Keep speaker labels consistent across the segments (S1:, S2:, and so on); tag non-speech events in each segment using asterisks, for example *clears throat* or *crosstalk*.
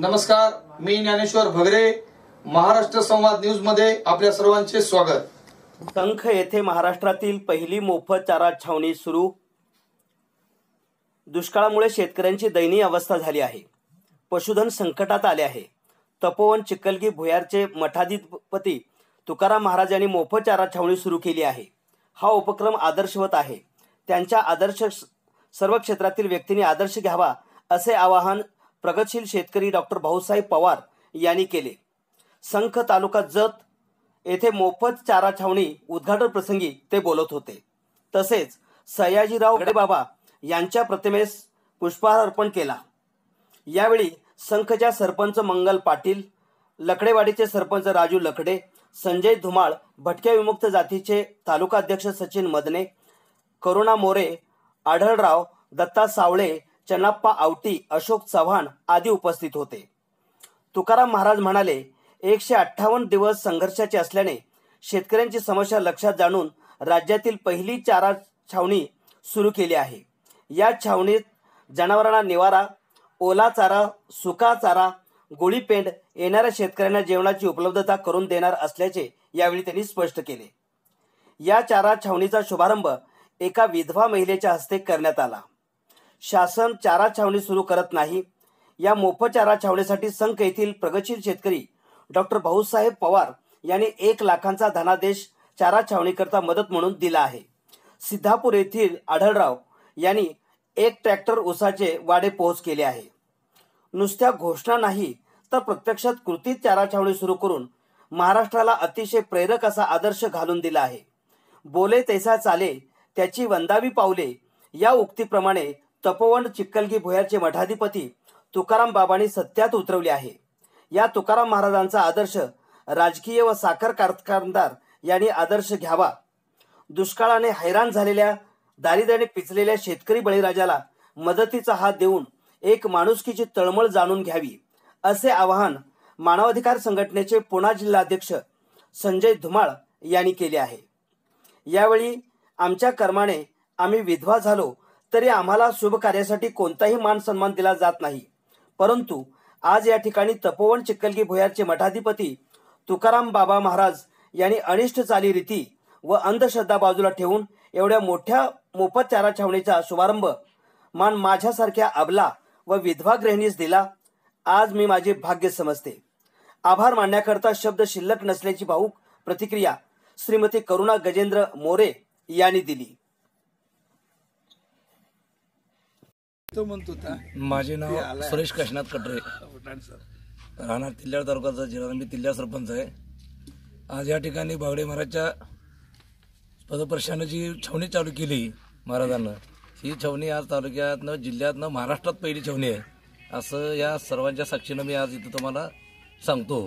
S1: नमस्कार मी ज्ञानेश्वर भगरे महाराष्ट्र संवाद न्यूजमध्ये आपल्या सर्वांचे स्वागत.
S2: संख येथे महाराष्ट्रातील पहिली मोफत चारा छावणी सुरू. दुष्काळामुळे शेतकऱ्यांची दयनीय अवस्था झाली आहे. पशुधन संकटात आले आहे. तपोवन चिखलगी भुयारचे मठाधिपती तुकाराम महाराज यांनी मोफत चारा छावणी सुरू केली आहे. हा उपक्रम आदर्शवत आहे. त्यांच्या आदर्श सर्व क्षेत्रातील व्यक्तींनी आदर्श घ्यावा असे आवाहन प्रगतशील शेतकरी डॉक्टर भाऊसाहेब पवार यांनी केले. संख तालुका जत येथे मोफत चारा छावणी उद्घाटन प्रसंगी ते बोलत होते. तसेच सयाजीराव गडेबाबा यांच्या प्रतिमेस पुष्पहार अर्पण केला. यावेळी संखच्या सरपंच मंगल पाटील लकडेवाडीचे सरपंच राजू लकडे संजय धुमाळ भटक्या विमुक्त जातीचे तालुका अध्यक्ष सचिन मदने करुणा मोरे आढळराव दत्ता सावळे चन्नाप्पा आवटी अशोक चव्हाण आदी उपस्थित होते. तुकाराम महाराज म्हणाले एकशे अठ्ठावन्न दिवस संघर्षाचे असल्याने शेतकऱ्यांची समस्या लक्षात जाणून राज्यातील पहिली चारा छावणी सुरू केली आहे. या छावणीत जनावरांना निवारा ओला चारा सुका चारा गोळीपेंड येणाऱ्या शेतकऱ्यांना जेवणाची उपलब्धता करून देणार असल्याचे यावेळी त्यांनी स्पष्ट केले. या चारा छावणीचा शुभारंभ एका विधवा महिलेच्या हस्ते करण्यात आला. शासन चारा छावणी सुरू करत नाही. या मोफत चारा छावणीसाठी संख येथील प्रगतशील शेतकरी डॉक्टर भाऊसाहेब पवार यांनी एक लाखांचा धनादेश चारा छावणीकरता मदत म्हणून दिला आहे. सिद्धापूर येथील आढळराव यांनी एक ट्रॅक्टर ऊसाचे वाडे पोहोच केले आहे. नुसत्या घोषणा नाही तर प्रत्यक्षात कृतीत चारा छावणी सुरू करून महाराष्ट्राला अतिशय प्रेरक असा आदर्श घालून दिला आहे. बोले तैसा चाले त्याची वंदावी पावले या उक्तीप्रमाणे तपोवन चिक्कलगी भुयारचे मठाधिपती तुकाराम बाबांनी सत्यात उतरवले आहे. या तुकाराम महाराजांचा आदर्श राजकीय व साखर कारखानदार यांनी आदर्श घ्यावा. दुष्काळाने हैराण झालेल्या दारिद्र्याने पिचलेल्या शेतकरी बळीराजाला मदतीचा हात देऊन एक माणुसकीची तळमळ जाणून घ्यावी असे आवाहन मानवाधिकार संघटनेचे पुणा जिल्हाध्यक्ष संजय धुमाळ यांनी केले आहे. यावेळी आमच्या कर्माने आम्ही विधवा झालो तरी आम्हाला शुभ कार्यासाठी कोणताही मान सन्मान दिला जात नाही. परंतु आज या ठिकाणी तपोवन चिक्कलगी भुयारचे मठाधिपती तुकाराम बाबा महाराज यांनी अनिष्ट चालीरीती व अंधश्रद्धा बाजूला ठेवून एवढ्या मोठ्या मोफत चारा छावणीचा शुभारंभ मान माझ्यासारख्या अबला व विधवा गृहिणीस दिला आज मी माझे भाग्य समजते. आभार मानण्याकरता शब्द शिल्लक नसल्याची भाऊक प्रतिक्रिया श्रीमती करुणा गजेंद्र मोरे यांनी दिली.
S3: तो म्हणत होता
S4: माझे नाव सुरेश काशीनाथ कटरे. राहणार तिल्ल्याळ तालुक्याचा जिल्हा मी तिल्ल्या सरपंच आहे. आज या ठिकाणी बागडे महाराजच्या पदपर्शानं जी छावणी चालू केली महाराजांना. ही छावणी आज तालुक्यातनं जिल्ह्यातनं महाराष्ट्रात पहिली छावणी आहे. असं या सर्वांच्या साक्षीनं मी आज इथं तुम्हाला सांगतो.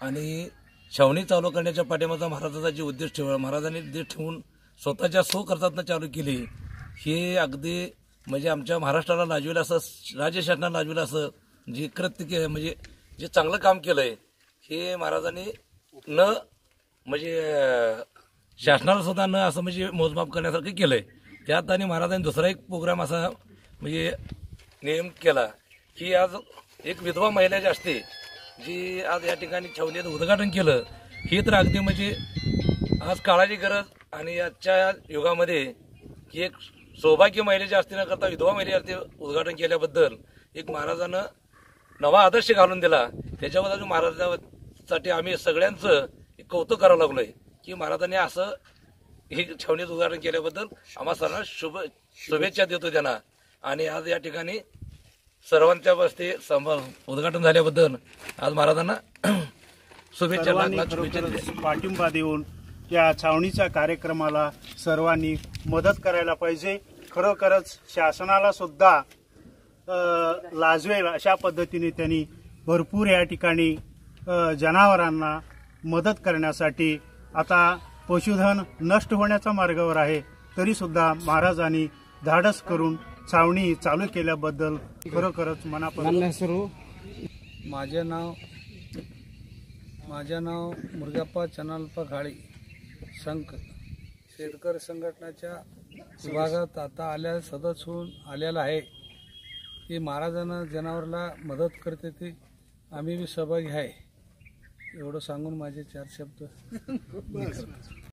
S4: आणि छावणी चालू करण्याच्या पाठीमागचा महाराजाचा जे उद्देश ठेवला महाराजांनी उद्देश ठेवून स्वतःच्या सो चालू केली हे अगदी म्हणजे आमच्या महाराष्ट्राला लाजवेल असं राज्य शासनाला लाजवेल असं जे कृत्य के म्हणजे जे चांगलं काम केलं आहे हे महाराजांनी न म्हणजे शासनाला सुद्धा न असं म्हणजे मोजमाप करण्यासारखं केलं आहे त्यात आणि महाराजांनी दुसरा एक प्रोग्राम असा म्हणजे नियम केला की आज एक विधवा महिला जी असते जी आज या ठिकाणी छावणीचं उद्घाटन केलं हे तर अगदी म्हणजे आज काळाची गरज आणि आजच्या युगामध्ये की एक सौभाग्य महिलेच्या असते न करता विधवा महिलेच्या उद्घाटन केल्याबद्दल एक महाराजानं नवा आदर्श घालून दिला. त्याच्याबद्दल महाराजासाठी आम्ही सगळ्यांचं एक कौतुक करावं लागलोय की महाराजांनी असं हे छावणीचं उद्घाटन केल्याबद्दल आम्हा सर्वांना शुभ शुभेच्छा देतो त्यांना. आणि आज या ठिकाणी सर्वांच्या बसते उद्घाटन झाल्याबद्दल आज महाराजांना *clears throat* शुभेच्छा शुभेच्छा
S5: पाठिंबा देऊन या छावणीच्या कार्यक्रमाला सर्वांनी मदत करायला पाहिजे. खरोखरच शासनाला सुद्धा लाजवेल अशा पद्धतीने त्यांनी भरपूर या ठिकाणी जनावरांना मदत करण्यासाठी आता पशुधन नष्ट होण्याच्या मार्गावर आहे तरी सुद्धा महाराजांनी धाडस करून छावणी चालू केल्याबद्दल खरोखरच मनापासून
S3: माझे नाव माझे नाव मुरगप्पा चनालप्पा खाळी संख शेतकरी संघटनेच्या विभागात आता आल्या सदस्य होऊन आलेला आहे. की महाराजांना जनावरला मदत करते ती आम्ही बी सहभागी आहे. एवढं सांगून माझे चार शब्द